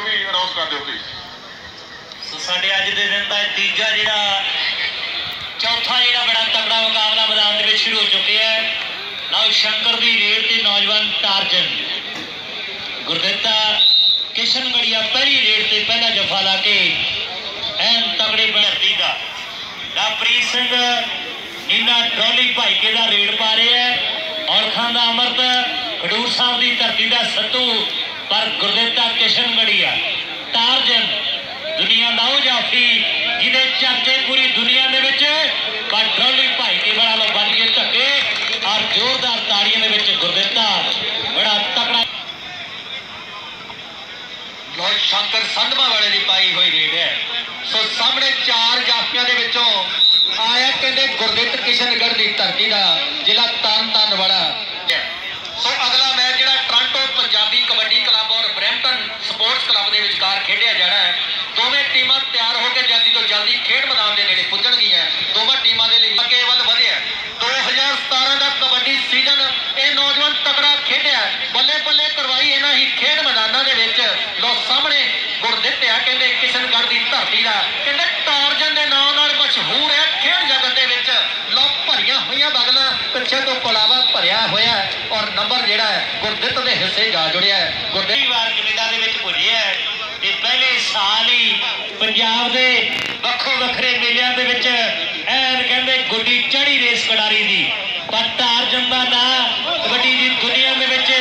ਉਹ ਵੀ ਅਨਾਉਂਸ ਕਰ ਦਿਓ ਪਲੀਜ਼ ਸੋ ਸਾਡੇ ਅੱਜ ਦੇ ਦਿਨ ਦਾ ਤੀਜਾ ਜਿਹੜਾ ਚੌਥਾ ਜਿਹੜਾ ਬੜਾ ਤਕੜਾ ਮੁਕਾਬਲਾ ਮੈਦਾਨ ਦੇ ਵਿੱਚ ਸ਼ੁਰੂ ਹੋ ਚੁੱਕਿਆ ਹੈ। ਲਓ, ਸ਼ੰਕਰ ਦੀ ਰੇਡ ਤੇ ਨੌਜਵਾਨ ਟਾਰਜਨ ਗੁਰਦਿੱਤਾ ਕਿਸ਼ਨਗੜੀਆ ਪਹਿਲੀ ਰੇਡ ਤੇ ਪਹਿਲਾ ਜਫਾ ਲਾ ਕੇ ਐਨ ਤਗੜੇ ਧਰਤੀ ਦਾ। ਲਵਪ੍ਰੀਤ ਸਿੰਘ ਨੀਨਾ ਟਰੋਲੀ ਭਾਈਕੇ ਦਾ ਰੇਡ ਪਾ ਰਿਹਾ ਹੈ। ਔਰਖਾਂ ਦਾ ਅਮਰਤ ਖਡੂਰ ਸਾਹਿਬ ਦੀ ਧਰਤੀ ਦਾ ਸੱਤੂ ਪਰ ਗੁਰਦਿੱਤਾ ਕਿਸ਼ਨਗੜੀਆ ਟਾਰਜਨ ਦੁਨੀਆ ਦਾ ਉਹ ਜਾਫੀ ਜਿਹਦੇ ਚਰਚੇ ਪੂਰੀ ਦੁਨੀਆ ਦੇ ਵਿੱਚ ਪਰ ਟਰੋਲੀ ਭਾਈਕੇ ਵਾਲਾ ਲੋ ਬਣ ਕੇ ਧੱਕੇ ਔਰ ਜ਼ੋਰਦਾਰ ਤਾੜੀਆਂ ਦੇ ਵਿੱਚ ਗੁਰਦਿੱਤਾ ਬੜਾ ਤਕੜਾ ਲੋ ਸ਼ੰਕਰ ਸੰਧਮਾ ਵਾਲੇ ਦੀ ਪਾਈ ਹੋਈ ਰੇਡ ਹੈ। ਸੋ ਸਾਹਮਣੇ ਚਾਰ ਜਾਫੀਆਂ ਦੇ ਵਿੱਚੋਂ ਆਇਆ ਕਹਿੰਦੇ ਗੁਰਦਿੱਤ ਕਿਸ਼ਨਗੜ੍ਹ ਦੀ ਧਰਤੀ ਦਾ ਜ਼ਿਲ੍ਹਾ ਤਰਨ ਵਾਲਾ ਸੋ ਅਗਲਾ ਮੈਚ ਜਿਹੜਾ ਟ੍ਰਾਂਟੋ ਪੰਜਾਬੀ ਕਬੱਡੀ ਕਲੱਬ ਔਰ ਬਰੈਂਪਟਨ ਸਪੋਰਟਸ ਕਲੱਬ ਦੇ ਵਿਚਕਾਰ ਖੇਡਿਆ ਜਾਣਾ ਹੈ ਦੋਵੇਂ ਟੀਮਾਂ ਤਿਆਰ ਹੋ ਕੇ ਜਲਦੀ ਤੋਂ ਜਲਦੀ ਖੇਡ ਮੈਦਾਨ ਦੇ ਨੇੜੇ ਪੁੱਜਣਗੀਆਂ ਦੋਵਾਂ ਟੀਮਾਂ ਦੇ ਲਈ ਕੇਵਲ ਵਧਿਆ 2017 ਦਾ ਕਬੱਡੀ ਸੀਜ਼ਨ ਇਹ ਨੌਜਵਾਨ ਤਕੜਾ ਖੇਡਿਆ ਬੱਲੇ ਬੱਲੇ ਕਰਵਾਈ ਇਹਨਾਂ ਹੀ ਖੇਡ ਮੈਦਾਨਾਂ ਦੇ ਵਿੱਚ ਲੋ ਸਾਹਮਣੇ ਗੁਰਦਿੱਤਿਆ ਕਹਿੰਦੇ ਕਿਸ਼ਨਗੜ੍ਹ ਦੀ ਧਰਤੀ ਦਾ ਕਹਿੰਦੇ ਟਾਰਜਨ ਦੇ ਨਾਮ ਨਾਲ ਮਸ਼ਹੂਰ ਹੈ ਖੇਡ ਜਗਤ ਦੇ ਵਿੱਚ ਲੋ ਭਰੀਆਂ ਹੋਈਆਂ ਬਗਲਾਂ ਤੋਂ ਪਲਾਵਾ ਭਰਿਆ ਹੋਇਆ ਹੈ ਔਰ ਨੰਬਰ ਜਿਹੜਾ ਹੈ, ਗੁਰਦਿੱਤ ਦੇ ਹਿੱਸੇ ਜਾ ਜੁੜਿਆ ਹੈ। ਗੁਰਦਿੱਤ ਵਾਰ ਕੈਨੇਡਾ ਦੇ ਵਿੱਚ ਪੁੱਜਿਆ ਹੈ ਤੇ ਪਹਿਲੇ ਸਾਲ ਹੀ ਪੰਜਾਬ ਦੇ ਵੱਖੋ ਵੱਖਰੇ ਮੇਲਿਆਂ ਦੇ ਵਿੱਚ ਐਨ ਕਹਿੰਦੇ ਗੁੱਡੀ ਚੜੀ ਰੇਸ ਕਡਾਰੀ ਦੀ। ਪਰ ਟਾਰਜਨ ਦਾ ਨਾਂ, ਕਬੱਡੀ ਦੀ ਦੁਨੀਆ ਦੇ ਵਿੱਚ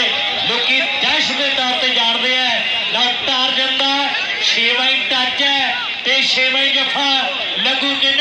ਲੋਕੀ ਦਹਿਸ਼ਤ ਦੇ ਤੌਰ ਤੇ ਜਾਣਦੇ ਆ। ਲਓ ਟਾਰਜਨ ਦਾ ਛੇਵਾਂ ਹੀ ਟੱਚ ਹੈ ਤੇ ਛੇਵਾਂ ਜਫਾ, ਲੱਗੂ ਕਿ